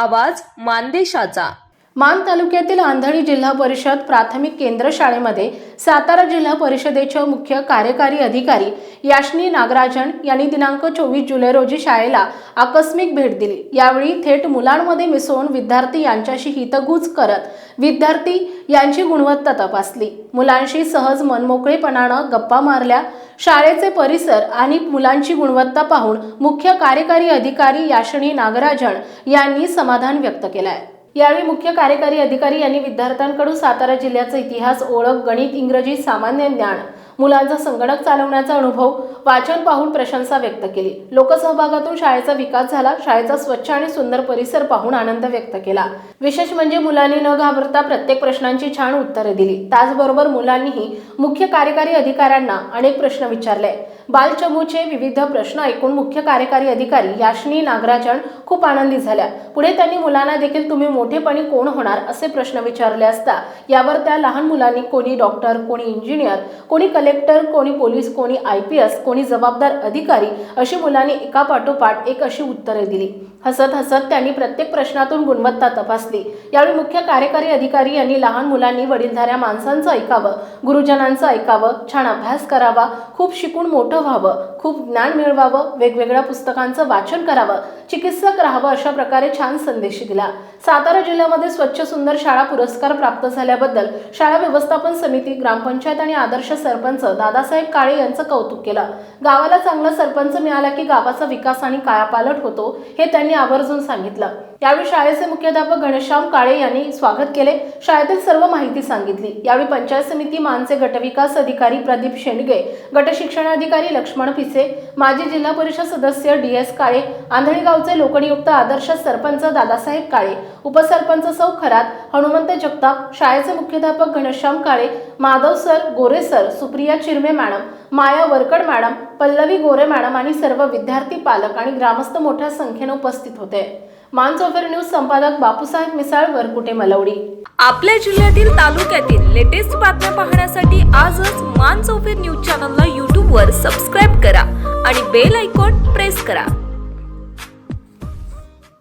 आवाज मानदेशाचा. मान तालुक्यातील आंधळी जिल्हा परिषद प्राथमिक केंद्र शाळेमध्ये सातारा जिल्हा परिषदेच्या मुख्य कार्यकारी अधिकारी याशनी नागराजन यांनी दिनांक चोवीस जुलै रोजी शाळेला आकस्मिक भेट दिली. यावेळी थेट मुलांमध्ये मिसळून विद्यार्थी यांच्याशी हितगुज करत विद्यार्थी यांची गुणवत्ता तपासली. मुलांशी सहज मनमोकळेपणानं गप्पा मारल्या शाळेचे परिसर आणि मुलांची गुणवत्ता पाहून मुख्य कार्यकारी अधिकारी याशनी नागराजन यांनी समाधान व्यक्त केलं आहे यावेळी मुख्य कार्यकारी अधिकारी यांनी विद्यार्थ्यांकडून सातारा जिल्ह्याचा इतिहास ओळख गणित इंग्रजी सामान्य ज्ञान मुलांचा संगणक चालवण्याचा अनुभव वाचन पाहून प्रशंसा व्यक्त केली. लोकसहभागातून शाळेचा विकास झाला. शाळेचा स्वच्छ आणि सुंदर परिसर पाहून आनंद व्यक्त केला. विशेष म्हणजे मुलांनी न घाबरता प्रत्येक प्रश्नांची छान उत्तरे दिली. त्याचबरोबर मुलांनीही मुख्य कार्यकारी अधिकाऱ्यांना अनेक प्रश्न विचारले. बालचमूचे विविध प्रश्न ऐकून मुख्य कार्यकारी अधिकारी याशनी नागराजन खूप आनंदी झाल्या. पुढे त्यांनी मुलांना देखील तुम्ही मोठेपणी कोण होणार असे प्रश्न विचारले असता यावर त्या लहान मुलांनी कोणी डॉक्टर कोणी इंजिनियर कोणी कलेक्टर कोणी पोलीस कोणी आय पी एस कोणी जबाबदार अधिकारी अशी मुलांनी एकापाठोपाठ एक अशी उत्तरे दिली. हसत हसत त्यांनी प्रत्येक प्रश्नातून गुणवत्ता तपासली. यावेळी मुख्य कार्यकारी अधिकारी यांनी लहान मुलांनी वडीलधाऱ्या माणसांचं ऐकावं गुरुजनांचं ऐकावं छान अभ्यास करावा खूप शिकून मोठं व्हावं खूप ज्ञान मिळवावं वेगवेगळ्या पुस्तकांचं वाचन करावं चिकित्सक राहावं अशा प्रकारे छान संदेश दिला. सातारा जिल्ह्यामध्ये स्वच्छ सुंदर शाळा पुरस्कार प्राप्त झाल्याबद्दल शाळा व्यवस्थापन समिती ग्रामपंचायत आणि आदर्श सरपंच दादासाहेब काळे यांचं कौतुक केलं. गावाला चांगला सरपंच मिळाला की गावाचा विकास आणि कायापालट होतो हे त्यांनी आवर्जून सांगितलं. यावेळी शाळेचे मुख्याध्यापक घनश्याम काळे यांनी स्वागत केले. शाळेतील सर्व माहिती सांगितली. यावेळी पंचायत समिती मानचे गटविकास अधिकारी प्रदीप शेंडगे गट शिक्षणाधिकारी लक्ष्मण पिसे माजी जिल्हा परिषद सदस्य डी एस काळे आंधळीगावचे लोकनियुक्त आदर्श सरपंच दादासाहेब काळे उपसरपंच सौ खरात हनुमंत जगताप शाळेचे मुख्याध्यापक Ghanshyam Kale Madhav sir Gore sir Supriya Chirme madam Maya Varkad madam Pallavi Gore madam आणि सर्व विद्यार्थी पालक आणि ग्रामस्थ मोठ्या संख्येने उपस्थित होते. मानसोफर न्यूज संपादक बापूसाहेब मिसाळ वरकुटे मलवडी. आपल्या जिल्ह्यातील तालुक्यातील लेटेस्ट बातम्या पाहण्यासाठी आजच मान चौफेर न्यूज चॅनलला यूट्यूबवर सबस्क्राईब करा आणि बेल आयकॉन प्रेस करा.